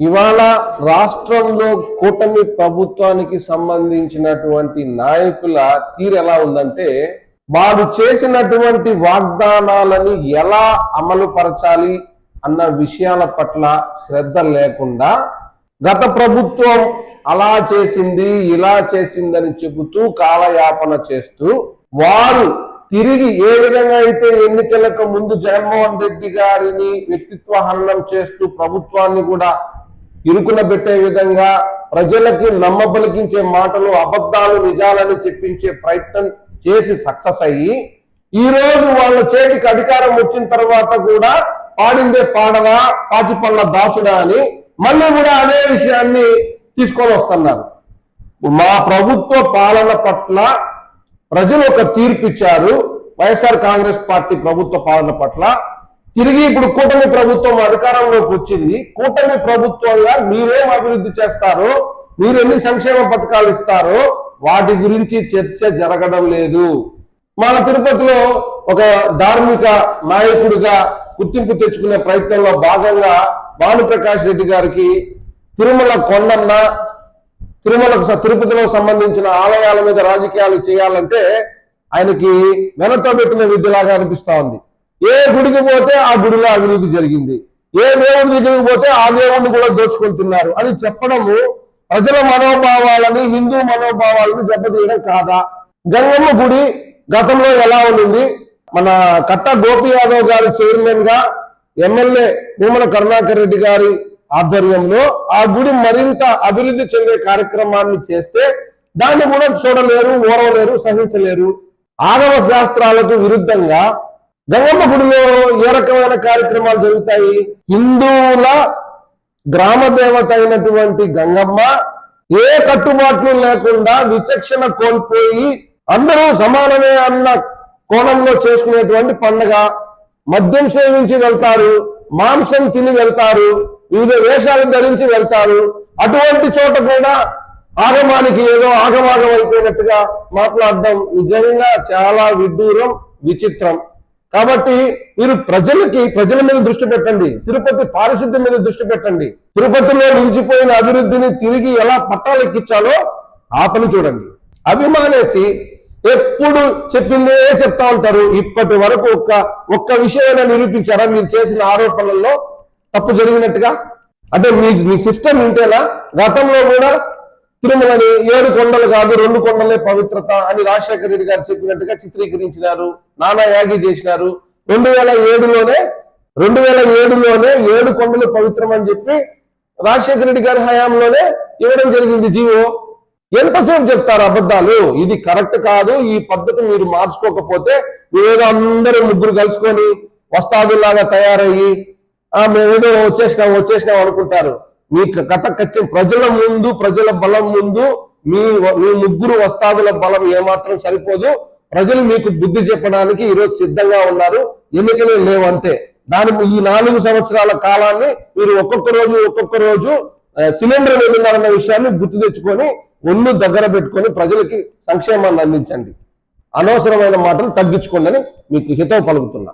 ఇవాళ రాష్ట్రంలో కూటమి ప్రభుత్వానికి సంబంధించినటువంటి నాయకుల తీరు ఎలా ఉందంటే వారు చేసినటువంటి వాగ్దానాలని ఎలా అమలు పరచాలి అన్న విషయాల పట్ల శ్రద్ధ లేకుండా గత ప్రభుత్వం అలా చేసింది ఇలా చేసిందని చెబుతూ కాలయాపన చేస్తూ వారు తిరిగి ఏ విధంగా అయితే ఎన్నికలకు ముందు జగన్మోహన్ రెడ్డి గారిని వ్యక్తిత్వ హననం చేస్తూ ప్రభుత్వాన్ని కూడా ఇరుకున పెట్టే విధంగా ప్రజలకి నమ్మబలికించే మాటలు అబద్ధాలు నిజాలని చెప్పించే ప్రయత్నం చేసి సక్సెస్ అయ్యి ఈ రోజు వాళ్ళ చేతికి అధికారం వచ్చిన తర్వాత కూడా పాడిందే పాడవా పాచిపళ్ళ దాసుడా అని మళ్ళీ కూడా అదే విషయాన్ని తీసుకొని వస్తున్నారు. మా ప్రభుత్వ పాలన పట్ల ప్రజలు ఒక తీర్పు ఇచ్చారు. వైఎస్ఆర్ కాంగ్రెస్ పార్టీ ప్రభుత్వ పాలన పట్ల తిరిగి ఇప్పుడు కూటమి ప్రభుత్వం అధికారంలోకి వచ్చింది. కూటమి ప్రభుత్వంగా మీరేం అభివృద్ధి చేస్తారో. మీరు ఎన్ని సంక్షేమ పథకాలు ఇస్తారో వాటి గురించి చర్చ జరగడం లేదు. మన తిరుపతిలో ఒక ధార్మిక నాయకుడిగా గుర్తింపు తెచ్చుకునే ప్రయత్నంలో భాగంగా భానుప్రకాష్ రెడ్డి గారికి తిరుమల కొండన్న తిరుమలకు తిరుపతిలో సంబంధించిన ఆలయాల మీద రాజకీయాలు చేయాలంటే ఆయనకి వెనతో పెట్టిన విద్యలాగా అనిపిస్తా ఉంది. ఏ గుడికి పోతే ఆ గుడిలో అభివృద్ధి జరిగింది. ఏ దేవుడి దగ్గరికి పోతే ఆ దేవుడిని కూడా దోచుకుంటున్నారు. అని చెప్పడము ప్రజల మనోభావాలని హిందూ మనోభావాలను దెబ్బతీయడం కాదా? గంగమ్మ గుడి గతంలో ఎలా ఉండింది మన కట్ట గోపి యాదవ్ గారు చైర్మన్గా ఎమ్మెల్యే భూమన కరుణాకర్ రెడ్డి గారి ఆధ్వర్యంలో ఆ గుడి మరింత అభివృద్ధి చెందే కార్యక్రమాన్ని చేస్తే దాన్ని కూడా చూడలేరు ఓరవలేరు సహించలేరు. ఆగమ శాస్త్రాలకు విరుద్ధంగా గంగమ్మ గుడిలో ఏ రకమైన కార్యక్రమాలు జరుగుతాయి? హిందువుల గ్రామ దేవత అయినటువంటి గంగమ్మ ఏ కట్టుబాట్లు లేకుండా విచక్షణ కోల్పోయి అందరూ సమానమే అన్న కోణంలో చేసుకునేటువంటి పండగ. మద్యం సేవించి వెళ్తారు మాంసం తిని వెళ్తారు వివిధ వేషాలు ధరించి వెళ్తారు. అటువంటి చోట కూడా ఆగమానికి ఏదో ఆగమాగం అయిపోయినట్టుగా మాట్లాడడం నిజంగా చాలా విడ్డూరం విచిత్రం. కాబట్టి మీరు ప్రజలకి ప్రజల మీద దృష్టి పెట్టండి. తిరుపతి పారిశుద్ధ్యం మీద దృష్టి పెట్టండి. తిరుపతిలో నిలిచిపోయిన అభివృద్ధిని తిరిగి ఎలా పట్టాలెక్కించాలో ఆ పని చూడండి. అభిమానేసి ఎప్పుడు చెప్పిందే చెప్తా ఉంటారు. ఇప్పటి వరకు ఒక్క ఒక్క విషయమైనా నిరూపించారా? మీరు చేసిన ఆరోపణల్లో తప్పు జరిగినట్టుగా? అంటే మీ మీ సిస్టమ్ ఇంతేనా గతంలో కూడా తిరుమలని ఏడు కొండలు కాదు రెండు కొండలే పవిత్రత అని రాజశేఖర రెడ్డి గారు చెప్పినట్టుగా చిత్రీకరించినారు. నానా యాగి చేసినారు. రెండు వేల ఏడులోనే రెండు వేల ఏడులోనే ఏడు కొండలు పవిత్రం అని చెప్పి రాజశేఖర రెడ్డి గారి హయాంలోనే ఇవ్వడం జరిగింది జీవో. ఎంతసేపు చెప్తారు అబద్ధాలు? ఇది కరెక్ట్ కాదు. ఈ పద్ధతి మీరు మార్చుకోకపోతే ఏదో అందరూ ముగ్గురు కలుసుకొని వస్తాదులాగా తయారయ్యి ఆ మేమేదో వచ్చేసినాం వచ్చేసినాం అనుకుంటారు. మీ కథ ఖచ్చితం ప్రజల ముందు ప్రజల బలం ముందు మీ మీ ముగ్గురు వస్తాదుల బలం ఏమాత్రం సరిపోదు. ప్రజలు మీకు బుద్ధి చెప్పడానికి ఈరోజు సిద్ధంగా ఉన్నారు. ఎన్నికలే లేవు అంతే. దాని ఈ నాలుగు సంవత్సరాల కాలాన్ని మీరు ఒక్కొక్క రోజు ఒక్కొక్క రోజు సిలిండర్ వెళ్ళినారన్న విషయాన్ని గుర్తు తెచ్చుకొని ఒళ్ళు దగ్గర పెట్టుకొని ప్రజలకి సంక్షేమాన్ని అందించండి. అనవసరమైన మాటలు తగ్గించుకోండి అని మీకు హితవు పలుకుతున్నా.